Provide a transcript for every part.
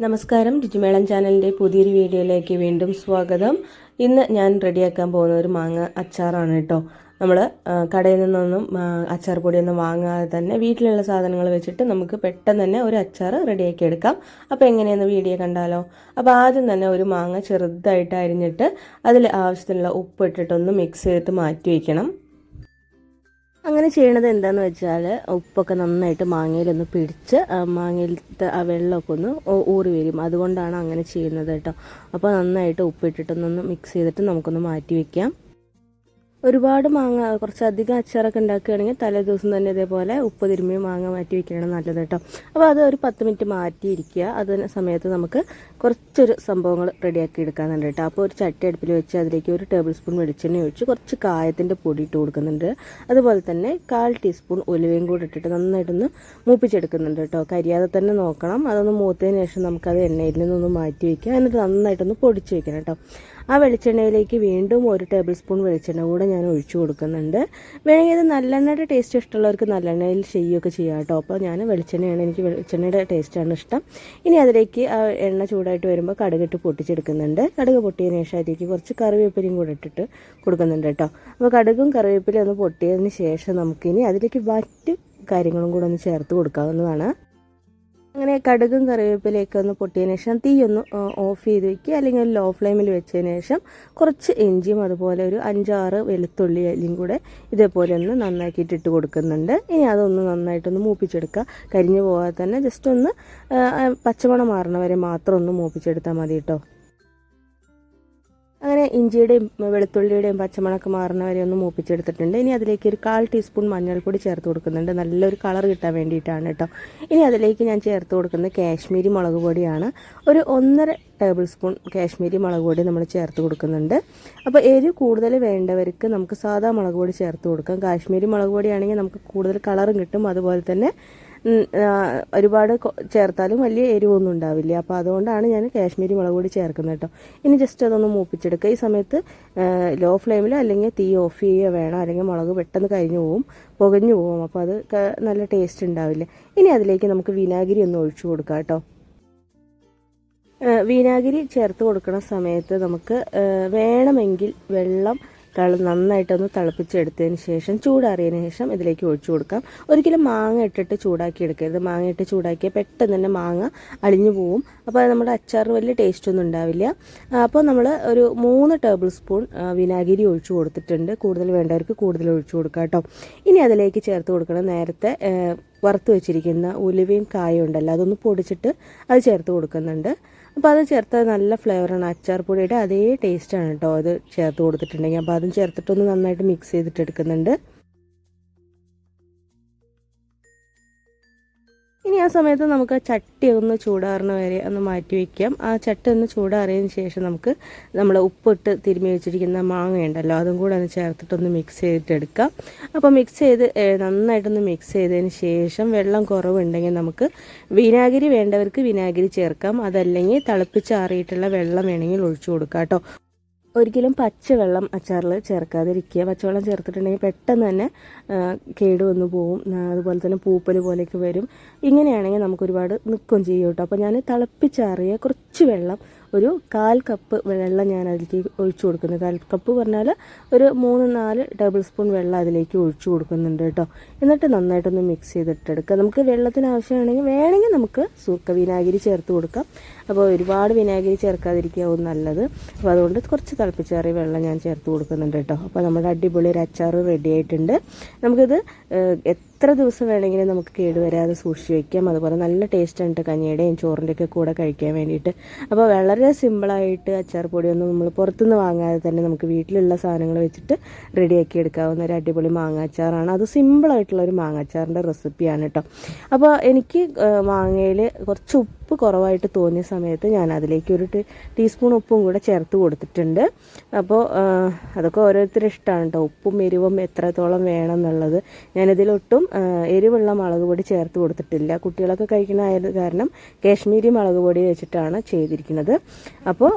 നമസ്കാരം. രുചിമേളം ചാനലിന്റെ പുതിയൊരു വീഡിയോയിലേക്ക് വീണ്ടും സ്വാഗതം. ഇന്ന് ഞാൻ റെഡിയാക്കാൻ പോകുന്ന ഒരു മാങ്ങ അച്ചാറാണ് കേട്ടോ. നമ്മൾ കടയിൽ നിന്നൊന്നും അച്ചാർ പൊടിയൊന്നും വാങ്ങാതെ തന്നെ വീട്ടിലുള്ള സാധനങ്ങൾ വെച്ചിട്ട് നമുക്ക് പെട്ടെന്ന് തന്നെ ഒരു അച്ചാർ റെഡിയാക്കി എടുക്കാം. അപ്പോൾ എങ്ങനെയെന്ന് വീഡിയോ കണ്ടാലോ? അപ്പോൾ ആദ്യം തന്നെ ഒരു മാങ്ങ ചെറുതായിട്ട് അരിഞ്ഞിട്ട് അതിൽ ആവശ്യത്തിനുള്ള ഉപ്പ് ഇട്ടിട്ടൊന്ന് മിക്സ് ചെയ്തിട്ട് മാറ്റി വയ്ക്കണം അങ്ങനെ ചെയ്യണത് എന്താന്ന് വെച്ചാൽ ഉപ്പൊക്കെ നന്നായിട്ട് മാങ്ങയിലൊന്ന് പിടിച്ച് മാങ്ങയിലത്തെ ആ വെള്ളമൊക്കെ ഒന്ന് ഊറി വരും. അതുകൊണ്ടാണ് അങ്ങനെ ചെയ്യുന്നത് കേട്ടോ. അപ്പോൾ നന്നായിട്ട് ഉപ്പിട്ടിട്ടൊന്നൊന്ന് മിക്സ് ചെയ്തിട്ട് നമുക്കൊന്ന് മാറ്റി വെക്കാം. ഒരുപാട് മാങ്ങ കുറച്ചധികം അച്ചാറൊക്കെ ഉണ്ടാക്കുകയാണെങ്കിൽ തലേ ദിവസം തന്നെ ഇതേപോലെ ഉപ്പ് തിരുമ്മി മാങ്ങ മാറ്റി വെക്കുകയാണ് നല്ലത് കേട്ടോ. അപ്പോൾ അത് ഒരു പത്ത് മിനിറ്റ് മാറ്റിയിരിക്കുക. അതിന് സമയത്ത് നമുക്ക് കുറച്ചൊരു സംഭവങ്ങൾ റെഡിയാക്കി എടുക്കാനുണ്ട് കേട്ടോ. അപ്പോൾ ഒരു ചട്ടി അടുപ്പിൽ വെച്ച് അതിലേക്ക് ഒരു ടേബിൾ സ്പൂൺ വെളിച്ചെണ്ണ ഒഴിച്ച് കുറച്ച് കായത്തിന്റെ പൊടി ഇട്ട് കൊടുക്കുന്നുണ്ട്. അതുപോലെ തന്നെ കാൽ ടീസ്പൂൺ ഉലുവയും കൂടി ഇട്ടിട്ട് നന്നായിട്ടൊന്ന് മൂപ്പിച്ചെടുക്കുന്നുണ്ട് കേട്ടോ. കരിയാതെ തന്നെ നോക്കണം. അതൊന്ന് മൂത്തതിന് ശേഷം നമുക്കത് എണ്ണയിൽ നിന്നൊന്ന് മാറ്റി വയ്ക്കുക എന്നിട്ട് നന്നായിട്ടൊന്ന് പൊടിച്ച് വയ്ക്കണം കേട്ടോ. ആ വെളിച്ചെണ്ണയിലേക്ക് വീണ്ടും ഒരു ടേബിൾ സ്പൂൺ വെളിച്ചെണ്ണ കൂടെ ഞാൻ ഒഴിച്ചു കൊടുക്കുന്നുണ്ട്. വേണമെങ്കിൽ ഇത് നല്ലെണ്ണയുടെ ടേസ്റ്റ് ഇഷ്ടമുള്ളവർക്ക് നല്ലെണ്ണയിൽ ചെയ്യുകയൊക്കെ ചെയ്യാം കേട്ടോ. അപ്പോൾ ഞാൻ വെളിച്ചെണ്ണയാണ് എനിക്ക് വെളിച്ചെണ്ണയുടെ ടേസ്റ്റാണ് ഇഷ്ടം. ഇനി അതിലേക്ക് ആ എണ്ണ ചൂടായിട്ട് വരുമ്പോൾ കടുകിട്ട് പൊട്ടിച്ചെടുക്കുന്നുണ്ട്. കടുക് പൊട്ടിയതിന് ശേഷം അതിലേക്ക് കുറച്ച് കറിവേപ്പിലയും കൂടെ ഇട്ടിട്ട് കൊടുക്കുന്നുണ്ട് കേട്ടോ. അപ്പോൾ കടുകും കറിവേപ്പിലയും ഒന്ന് പൊട്ടിയതിന് ശേഷം നമുക്കിനി അതിലേക്ക് മറ്റ് കാര്യങ്ങളും കൂടെ ഒന്ന് ചേർത്ത് കൊടുക്കാവുന്നതാണ്. അങ്ങനെ കടുകും കറിവേപ്പിലയൊക്കെ ഒന്ന് പൊട്ടിയതിന് ശേഷം തീ ഒന്ന് ഓഫ് ചെയ്ത് വെക്കുക. അല്ലെങ്കിൽ ലോ ഫ്ലെയിമിൽ വെച്ചതിന് ശേഷം കുറച്ച് ഇഞ്ചിയും അതുപോലെ ഒരു അഞ്ചാറ് വെളുത്തുള്ളി അല്ലിയും കൂടെ ഇതേപോലെ ഒന്ന് നന്നാക്കിയിട്ട് ഇട്ട് കൊടുക്കുന്നുണ്ട്. ഇനി അതൊന്ന് നന്നായിട്ടൊന്ന് മൂപ്പിച്ചെടുക്കുക. കരിഞ്ഞു പോകാതെ തന്നെ ജസ്റ്റ് ഒന്ന് പച്ചമണം മാറണ വരെ മാത്രം ഒന്ന് മൂപ്പിച്ചെടുത്താൽ മതി കേട്ടോ. അങ്ങനെ ഇഞ്ചിയുടെയും വെളുത്തുള്ളിയുടെയും പച്ചമണക്ക് മാറുന്ന വരെ ഒന്ന് മൂപ്പിച്ചെടുത്തിട്ടുണ്ട്. ഇനി അതിലേക്ക് ഒരു കാൽ ടീസ്പൂൺ മഞ്ഞൾപ്പൊടി ചേർത്ത് കൊടുക്കുന്നുണ്ട്. നല്ലൊരു കളർ കിട്ടാൻ വേണ്ടിയിട്ടാണ് കേട്ടോ. ഇനി അതിലേക്ക് ഞാൻ ചേർത്ത് കൊടുക്കുന്നത് കാശ്മീരി മുളക് പൊടിയാണ്. ഒരു ഒന്നര ടേബിൾ സ്പൂൺ കാശ്മീരി മുളക് പൊടി നമ്മൾ ചേർത്ത് കൊടുക്കുന്നുണ്ട്. അപ്പോൾ എരിവ് കൂടുതൽ വേണ്ടവർക്ക് നമുക്ക് സാധാ മുളക് പൊടി ചേർത്ത് കൊടുക്കാം. കാശ്മീരി മുളക് പൊടിയാണെങ്കിൽ നമുക്ക് കൂടുതൽ കളറും കിട്ടും. അതുപോലെ തന്നെ ഒരുപാട് ചേർത്താലും വലിയ എരിവൊന്നും ഉണ്ടാവില്ല. അപ്പോൾ അതുകൊണ്ടാണ് ഞാൻ കാശ്മീരി മുളക് പൊടി ചേർക്കുന്നത് കേട്ടോ. ഇനി ജസ്റ്റ് അതൊന്ന് മൂപ്പിച്ചെടുക്കുക. ഈ സമയത്ത് ലോ ഫ്ലെയിമിൽ അല്ലെങ്കിൽ തീ ഓഫ് ചെയ്യുക വേണം അല്ലെങ്കിൽ മുളക് പെട്ടെന്ന് കരിഞ്ഞു പോവും പുകഞ്ഞു പോവും അപ്പോൾ അത് നല്ല ടേസ്റ്റ് ഉണ്ടാവില്ല. ഇനി അതിലേക്ക് നമുക്ക് വിനാഗിരി ഒന്ന് ഒഴിച്ചു കൊടുക്കാം കേട്ടോ. വിനാഗിരി ചേർത്ത് കൊടുക്കുന്ന സമയത്ത് നമുക്ക് വേണമെങ്കിൽ വെള്ളം കള നന്നായിട്ടൊന്ന് തിളപ്പിച്ചെടുത്തതിന് ശേഷം ചൂടാറിയതിന് ശേഷം ഇതിലേക്ക് ഒഴിച്ചു കൊടുക്കാം. ഒരിക്കലും മാങ്ങ ഇട്ടിട്ട് ചൂടാക്കി എടുക്കരുത്. മാങ്ങ ഇട്ട് ചൂടാക്കിയാൽ പെട്ടെന്ന് തന്നെ മാങ്ങ അളിഞ്ഞു പോവും. അപ്പോൾ നമ്മുടെ അച്ചാറിന് വലിയ ടേസ്റ്റൊന്നും ഉണ്ടാവില്ല. അപ്പോൾ നമ്മൾ ഒരു മൂന്ന് ടേബിൾ സ്പൂൺ വിനാഗിരി ഒഴിച്ചു കൊടുത്തിട്ടുണ്ട്. കൂടുതൽ വേണ്ടവർക്ക് കൂടുതൽ ഒഴിച്ചു കൊടുക്കാം കേട്ടോ. ഇനി അതിലേക്ക് ചേർത്ത് കൊടുക്കണം നേരത്തെ വറുത്ത് വെച്ചിരിക്കുന്ന ഉലുവയും കായും ഉണ്ടല്ലോ അതൊന്ന് പൊടിച്ചിട്ട് അത് ചേർത്ത് കൊടുക്കുന്നുണ്ട്. അപ്പോൾ അത് ചേർത്ത് നല്ല ഫ്ലേവറാണ് അച്ചാർ പൊടിയുടെ അതേ ടേസ്റ്റാണ് കേട്ടോ അത് ചേർത്ത് കൊടുത്തിട്ടുണ്ടെങ്കിൽ. അപ്പോൾ അതും ചേർത്തിട്ടൊന്ന് നന്നായിട്ട് മിക്സ് ചെയ്തിട്ട് എടുക്കുന്നുണ്ട്. ഇനി ആ സമയത്ത് നമുക്ക് ആ ചട്ടി ഒന്ന് ചൂടാറുന്ന വരെ ഒന്ന് മാറ്റി വയ്ക്കാം ആ ചട്ടി ഒന്ന് ചൂടാറിയതിന് ശേഷം നമുക്ക് നമ്മൾ ഉപ്പിട്ട് തിരുമ്മി വെച്ചിരിക്കുന്ന മാങ്ങ ഉണ്ടല്ലോ അതും കൂടെ ഒന്ന് ചേർത്തിട്ടൊന്ന് മിക്സ് ചെയ്തിട്ടെടുക്കാം. അപ്പോൾ മിക്സ് ചെയ്ത് നന്നായിട്ടൊന്ന് മിക്സ് ചെയ്തതിന് ശേഷം വെള്ളം കുറവുണ്ടെങ്കിൽ നമുക്ക് വിനാഗിരി വേണ്ടവർക്ക് വിനാഗിരി ചേർക്കാം. അതല്ലെങ്കിൽ തിളപ്പിച്ചാറിയിട്ടുള്ള വെള്ളം വേണമെങ്കിൽ ഒഴിച്ചു കൊടുക്കാം കേട്ടോ. ഒരിക്കലും പച്ചവെള്ളം അച്ചാറിൽ ചേർക്കാതിരിക്കുക. പച്ചവെള്ളം ചേർത്തിട്ടുണ്ടെങ്കിൽ പെട്ടെന്ന് തന്നെ കേടുവന്നു കേട് വന്നു പോവും. അതുപോലെ തന്നെ പൂപ്പൽ പോലെയൊക്കെ വരും. ഇങ്ങനെയാണെങ്കിൽ നമുക്ക് ഒരുപാട് നിൽക്കുകയും ചെയ്യും കേട്ടോ. അപ്പോൾ ഞാൻ തിളപ്പിച്ചാറിയ കുറച്ച് വെള്ളം ഒരു കാൽ കപ്പ് വെള്ളം ഞാൻ അതിലേക്ക് ഒഴിച്ചു കൊടുക്കുന്നു. കാൽ കപ്പ് പറഞ്ഞാൽ ഒരു മൂന്ന് നാല് ടേബിൾ സ്പൂൺ വെള്ളം അതിലേക്ക് ഒഴിച്ചു കൊടുക്കുന്നുണ്ട് കേട്ടോ. എന്നിട്ട് നന്നായിട്ടൊന്ന് മിക്സ് ചെയ്തിട്ടെടുക്കുക. നമുക്ക് വെള്ളത്തിന് ആവശ്യമാണെങ്കിൽ വേണമെങ്കിൽ നമുക്ക് സൂക്ക വിനാഗിരി ചേർത്ത് കൊടുക്കാം. അപ്പോൾ ഒരുപാട് വിനാഗിരി ചേർക്കാതിരിക്കാവും നല്ലത്. അപ്പോൾ അതുകൊണ്ട് കുറച്ച് തിളപ്പിച്ചാറിയ വെള്ളം ഞാൻ ചേർത്ത് കൊടുക്കുന്നുണ്ട് കേട്ടോ. അപ്പോൾ നമ്മുടെ അടിപൊളി ഒരു അച്ചാർ റെഡി ആയിട്ടുണ്ട്. നമുക്കിത് എത്ര ദിവസം വേണമെങ്കിലും നമുക്ക് കേടുവരാതെ സൂക്ഷിച്ച് വയ്ക്കാം അതുപോലെ നല്ല ടേസ്റ്റ് ഉണ്ട് കഞ്ഞിയുടെയും ചോറിന്റെയൊക്കെ കൂടെ കഴിക്കാൻ വേണ്ടിയിട്ട്. അപ്പോൾ വളരെ സിമ്പിളായിട്ട് അച്ചാർ പൊടിയൊന്നും നമ്മൾ പുറത്തുനിന്ന് വാങ്ങാതെ തന്നെ നമുക്ക് വീട്ടിലുള്ള സാധനങ്ങൾ വെച്ചിട്ട് റെഡിയാക്കി എടുക്കാവുന്ന ഒരു അടിപൊളി മാങ്ങാച്ചാറാണ് അത് സിമ്പിളായിട്ടുള്ള ഒരു മാങ്ങാച്ചാറിന്റെ റെസിപ്പിയാണ് കേട്ടോ അപ്പോൾ എനിക്ക് മാങ്ങയിൽ കുറച്ച് ഉപ്പ് കുറവായിട്ട് തോന്നിയ സമയത്ത് ഞാൻ അതിലേക്ക് ഒരു ടീസ്പൂൺ ഉപ്പും കൂടെ ചേർത്ത് കൊടുത്തിട്ടുണ്ട്. അപ്പോൾ അതൊക്കെ ഓരോരുത്തരുടെ ഇഷ്ടമാണ് കേട്ടോ ഉപ്പും എരിവും എത്രത്തോളം വേണം എന്നുള്ളത് ഞാനിതിലൊട്ടും എരിവുള്ള മുളക് പൊടി ചേർത്ത് കൊടുത്തിട്ടില്ല. കുട്ടികളൊക്കെ കഴിക്കുന്ന ആയത് കാരണം കാശ്മീരി മുളക് പൊടി വെച്ചിട്ടാണ് ചെയ്തിരിക്കുന്നത്. അപ്പോൾ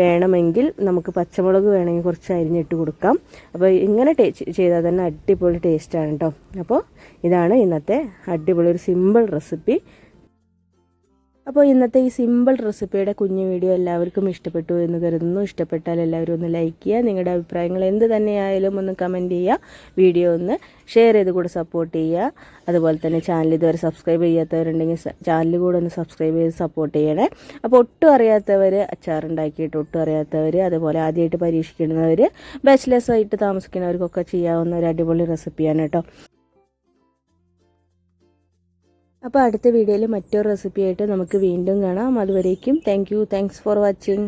വേണമെങ്കിൽ നമുക്ക് പച്ചമുളക് വേണമെങ്കിൽ കുറച്ച് അരിഞ്ഞിട്ട് കൊടുക്കാം. അപ്പോൾ ഇങ്ങനെ ചെയ്താൽ തന്നെ അടിപൊളി ടേസ്റ്റാണ് കേട്ടോ അപ്പോൾ ഇതാണ് ഇന്നത്തെ അടിപൊളി ഒരു സിമ്പിൾ റെസിപ്പി. അപ്പോൾ ഇന്നത്തെ ഈ സിമ്പിൾ റെസിപ്പിയുടെ കുഞ്ഞു വീഡിയോ എല്ലാവർക്കും ഇഷ്ടപ്പെട്ടു എന്ന് കരുതുന്നു. ഇഷ്ടപ്പെട്ടാൽ എല്ലാവരും ഒന്ന് ലൈക്ക് ചെയ്യുക നിങ്ങളുടെ അഭിപ്രായങ്ങൾ എന്ത് തന്നെയായാലും ഒന്ന് കമന്റ് ചെയ്യുക വീഡിയോ ഒന്ന് ഷെയർ ചെയ്ത് കൂടെ സപ്പോർട്ട് ചെയ്യുക. അതുപോലെ തന്നെ ചാനൽ ഇതുവരെ സബ്സ്ക്രൈബ് ചെയ്യാത്തവരുണ്ടെങ്കിൽ ചാനൽ കൂടെ ഒന്ന് സബ്സ്ക്രൈബ് ചെയ്ത് സപ്പോർട്ട് ചെയ്യണേ. അപ്പോൾ ഒട്ടും അറിയാത്തവർ അച്ചാറുണ്ടാക്കിയിട്ട് ഒട്ടും അറിയാത്തവർ അതുപോലെ ആദ്യമായിട്ട് പരീക്ഷിക്കുന്നവർ ബാച്ചിലേഴ്സായിട്ട് താമസിക്കുന്നവർക്കൊക്കെ ചെയ്യാവുന്ന ഒരു അടിപൊളി റെസിപ്പിയാണ് കേട്ടോ. അപ്പോൾ അടുത്ത വീഡിയോയിൽ മറ്റൊരു റെസിപ്പിയായിട്ട് നമുക്ക് വീണ്ടും കാണാം. അതുവരേക്കും thank you thanks for watching